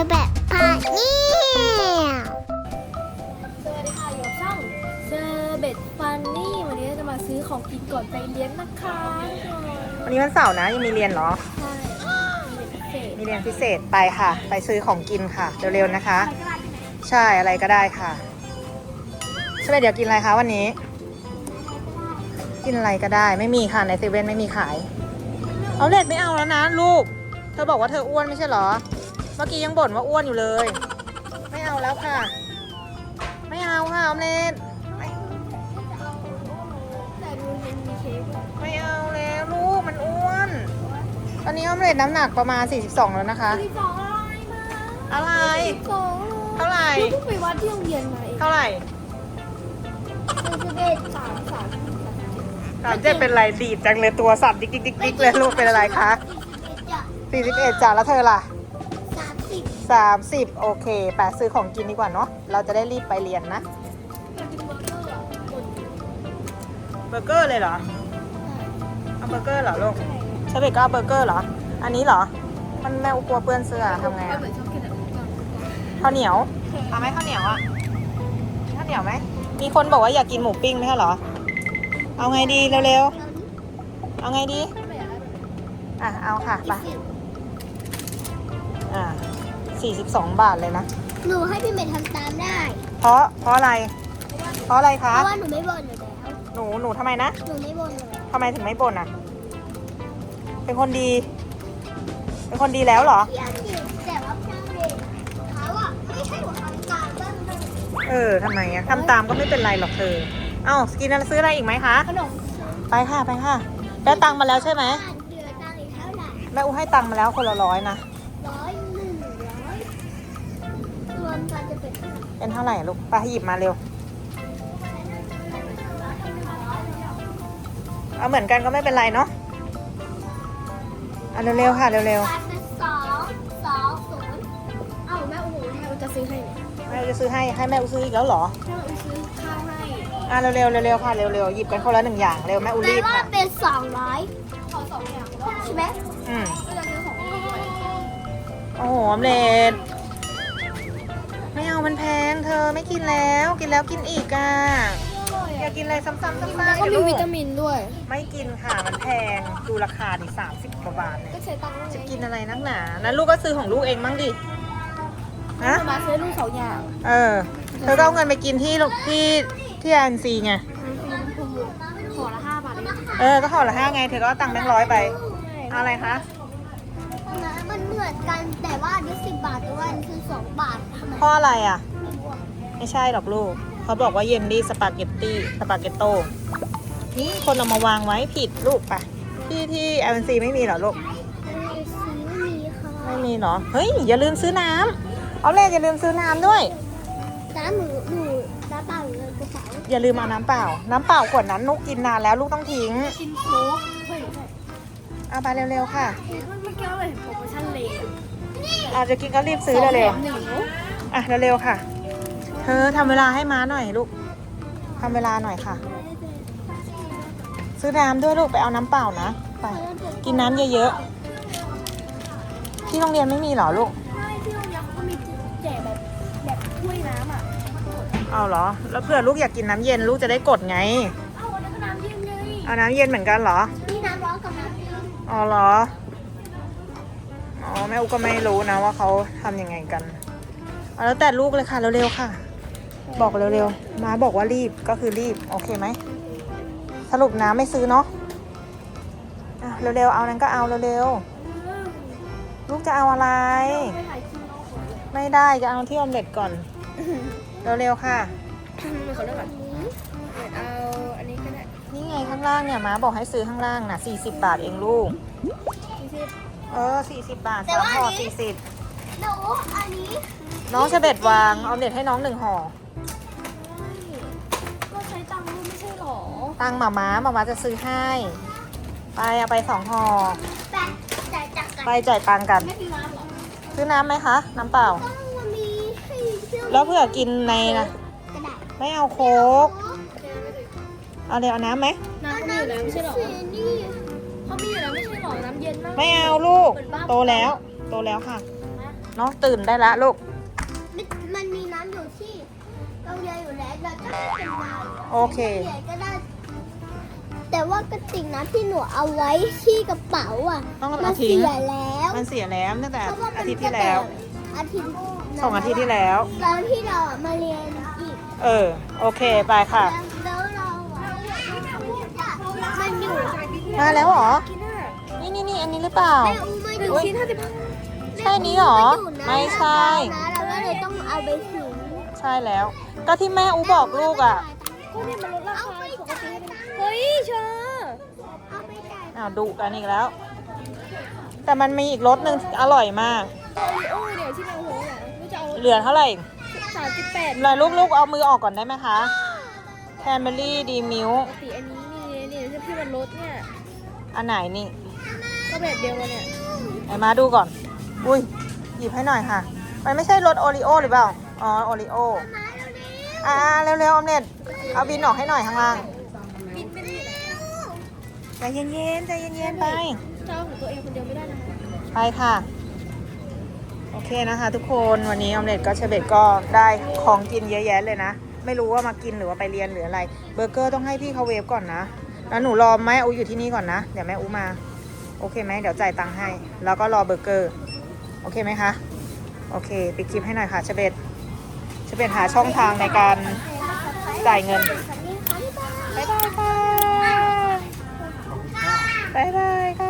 อแบบพาเนี่ยสวัสดีค่ะอยู่กับช่องเซอร์เบตฟันนี่วันนี้เราจะมาซื้อของกินก่อนไปเรียนนะคะวันนี้วันเสาร์นะยังมีเรียนเหรอ ใช่เป็นพิเศษมีเรียนพิเศษไปค่ะ ไปซื้อของกินค่ะ เร็วๆนะคะ ใช่อะไรก็ได้ค่ะใช่ไหมเดี๋ยวกินอะไรคะวันนี้ กินอะไรก็ได้ไม่มีค่ะในเซเว่นไม่มีขาย เอาเล็ดไม่เอาแล้วนะลูก เธอบอกว่าเธออ้วนไม่ใช่เหรอเมื่อกี้ยังบ่นว่าอ้วนอยู่เลย ไม่เอาแล้วค่ะ ไม่เอาค่ะออมเล็ตไม่แต่ดูมันมีเค้กด้วยไม่เอาแล้วลูกมันอ้วน ตอนนี้ออมเล็ตน้ำหนักประมาณ 42 แล้วนะคะ สิบสองอะไรมาอะไร สิบสองเท่าไหร่เพิ่งไปวัดที่โรงเรียนมาเองเท่าไหร่สิบเอ็ดสามสามสามเจ็ดเป็นไรดีดจังเลยตัวสั่นดิ๊กดิ๊กดิ๊กดิ๊กเลยลูกเป็นอะไรคะสี่สิบเอ็ดจ้ะแล้วเธอล่ะ 30 โอเคแปะซื้อของกินดีกว่าเนาะเราจะได้รีบไปเรียนนะเบอร์เกอร์เลยเหรอเอาเบอร์เกอร์เหรอลูกใช่เบเกอร์เบอร์เกอร์เหรอ อันนี้เหรอ มันแม่กลัวเปื้อนเสื้อทำไงข้าวเหนียวเอาไหมข้าวเหนียวอะข้าวเหนียวไหมมีคนบอกว่าอยากกินหมูปิ้งไหมเหรอ เอาไงดีเร็วๆเอาไงดี อะเอาค่ะไปอ่า สี่สิบสองบาทเลยนะ หนูให้พี่เมย์ทำตามได้ เพราะเพราะอะไร เพราะอะไรเพคะ ราะว่าหนูไม่บ่นอยู่แล้วหนูหนูทำไมนะหนูไม่บ่นเลยทำไมถึงไม่บ่นอะ เป็นคนดี เป็นคนดีแล้วเหรอ พี่อาทิตย์แต่ว่าพี่อาทิตย์เขาอะไม่ให้หนูทำตามบ้างเลยเออทำไมอะทำตามก็ไม่เป็นไรหรอกเธอ เอ้ากินอะไรซื้ออะไรอีกไหมคะ ขนมไปค่ะไปค่ะ ได้ตังค์มาแล้วใช่ไหม บ้านเดือนตังค์อีกเท่าไหร่แม่อูให้ตังค์มาแล้วคนละร้อยนะร้อยหนึ่ง เป็นเท่าไหร่เป็นเท่าไหร่ลูกไปหยิบมาเร็ว เอาเหมือนกันก็ไม่เป็นไรเนาะเอาเร็วๆค่ะเร็วบาทเป็นสองสองศูนย์เอ้าแม่อู๋แม่อู๋จะซื้อให้เนี่ยๆแม่อูจะซื้อให้ให้แม่อูซื้ออีกแล้วเหรอแม่อู๋ซื้อข้าวให้อะเร็วๆเร็วๆค่ะเร็วๆหยิบกันคนละหนึ่งอย่างเร็วแม่อูแปลรีบว่าค่ะเป็นสองร้อยขอสองอย่างใช่ไหมอืมก็จะซื้อของกินด้วยโอ้โหออมเล็ต ไม่เอามันแพง เธอไม่กินแล้วกินแล้วกินอีกอะอยากกินอะไรซ้ำๆซ้ำๆแล้วก็มีลูวิตามินด้วย ไม่กินค่ะมันแพงดูราคาดิสามสิบกว่าบาทเนี่ยก็ใช้ตังค์จะไงกินอะไรนักหนานั้นลูกก็ซื้อของลูกเองมั้งดินะมาซื้อลูกสองอย่าง เออเธอก็เอาเงินไปกินที่ที่ที่อันซีไงห่อละห้าบาทเองเออก็ห่อละห้าไงเธอก็เอาตังค์แบงค์ร้อยไปเอาอะไรคะนะมัน เหมือนกันแต่ว่าอันนี้สิบบาทแต่ว่าอันนี้คือสองบาททำไมเพราะอะไรอะ ไม่บวกไม่ใช่หรอกลูก เขาบอกว่าเยนดี้สปาเกตตี้สปาเกตโต นี่คนเอามาวางไว้ผิดลูกปะที่ที่เอ็นซีไม่มีเหรอลูกไม่ซื้อมีค่ะไม่มีเหรอ เฮ้ย อย่าลืมซื้อน้ำเอาเลยอย่าลืมซื้อน้ำด้วย น้ำหนูหนูน้ำเปล่าอยู่ในกระเป๋าอย่าลืมเอาน้ำเปล่า น้ำเปล่าขวดนั้นลูกกินนานแล้วลูกต้องทิ้ง กินโค้ก เฮ้ยเอาไปเร็วๆค่ะเมื่อกี้เลยโปรโมชั่นเลยอาจจะกินก็รีบซื้อเร็วหนึ่งๆอะเร็วๆค่ะ เธอทำเวลาให้ม้าหน่อยลูกทำเวลาหน่อยค่ะ ซื้อน้ำด้วยลูกไปเอาน้ำเปล่านะไปกินน้ำเยอะๆที่โรงเรียนไม่มีเหรอลูกไม่ที่โรงเรียนเขาก็มีแจกแบบแบบถ้วยน้ำอะเอาเหรอ แล้วเผื่อลูกอยากกินน้ำเย็นลูกจะได้กดไงเอ้าวันนั้นก็น้ำเย็นไงเอาน้ำเย็นเหมือนกันเหรอ อ๋อเหรอ อ๋อแม่อุก็ไม่รู้นะว่าเขาทำยังไงกันเอาแล้วแต่ลูกเลยค่ะเร็วๆค่ะ บอกเร็วๆมาบอกว่ารีบก็คือรีบโอเคไหมสรุปน้ำไม่ซื้อเนาะอะเร็วๆเอานั้นก็เอาเร็วๆลูกจะเอาอะไร ไม่ได้จะเอาที่ออมเล็ตก่อน เร็วๆค่ะ เขาเรียกว่อาางล่างเนี่ยม้าบอกให้ซื้อข้างล่างนะ40 บาทเองลูกที่ที่เออ 40 บาทสามห่อ40หนูอันนี้น้องเฉเบ็ดวางเอาเน็ตให้น้องหนึ่งห่อก็ใช้ตังค์ด้วยไม่ใช่หรอตังหมาม้าหมาม้าจะซื้อให้ ไปเอาไปสองห่อแปะจ่ายจากกันไปจ่ายตังค์กัน ไม่มีน้ำหรอซื้อน้ำไหมคะ น้ำเปล่าต้องมีให้เครื่องแล้วเผื่อกินในนะกระดาษไม่เอาโค้กเอาเดี๋ยวเอาน้ำไหมน้ำก็ มีอยู่แล้วไม่ใช่หรอสีนี่เขามีอยู่แล้วไม่ใช่หรอน้ำเย็นมากไม่เอาลูก โตแล้ว โตแล้วค่ะเนาะตื่นได้ละลูกมันมันมีน้ำอยู่ที่โรงเรียนอยู่แล้วเราจะไม่เป็นน้ำโอเคเรียนก็ได้แต่ว่ากระติกน้ำที่หนูเอาไว้ที่กระเป๋าอะ ต้องมัเอานทิ้งเสียแล้ว มันเสียแล้วตั้งแต่เพราะว่ามัอานทิตย์ที่แล้ว อาทิตย์สองอาทิตย์ที่แล้ว ตอนที่เราอะมาเรียนอีก เออ โอเค ไปค่ะ แล้วเราอะ มันอยู่มาแล้วเหรอกินอะนี่นี่นี่อันนี้หรือเปล่า แม่อูไม่หนึ่งอยู่ชิ้นห้าสิบห้าใช่นี้เหรอแม่ไม่อูใช่นะเราก็เลยต้องเอาไปถึงใช่แล้ว ก็ที่แม่อูบอกลูกอะก็เนี่ยมันลดราคาปกติให้เป็นเฮ้ยเชอเอาไปจ่ายอ้าวดุกันอีกแล้ว แต่มันมีอีกรสหนึ่งอร่อยมาก โอริโอเนี่ยที่เราโหเนี่ยไม่จะเอาเหลือเท่าไหร่สามสิบแปดเลยลูกลูกเอามือออกก่อนได้ไหมคะ แคนเบอรี่ดีมิลปกติอันนี้มีเนี่ย ที่มันลดเนี่ย อันไหนนี่ก็แบบเดียวกันเนี่ยไหนมาดูก่อน อุ้ย หยิบให้หน่อยค่ะ มันไม่ใช่รสโอริโอหรือเปล่า อ๋อ โอริโอมาเร็วอ่าเร็วๆออมเน็ตเอาบินออกให้หน่อยข้างล่างบินไม่ได้ใจเย็นๆใจเย็นๆไป เจ้าของตัวเองคนเดียวไม่ได้นะคะไปค่ะ โอเคนะคะ ทุกคนวันนี้ออมเล็ตก็เชเบตก็ได้ของกินเยอะแยะเลยนะ ไม่รู้ว่ามากินหรือว่าไปเรียนหรืออะไร เบอร์เกอร์ต้องให้พี่เขาเวฟก่อนนะ แล้วหนูรอแม่อูอยู่ที่นี่ก่อนนะ เดี๋ยวแม่อูมา โอเคไหมเดี๋ยวจ่ายตังค์ให้ แล้วก็รอเบอร์เกอร์ โอเคไหมคะ โอเคปิดคลิปให้หน่อยค่ะเชเบตเชเบตหาช่องทางในการจ่ายเงินบายบายบ๊ายบายค่ะบ๊ายบายค่ะ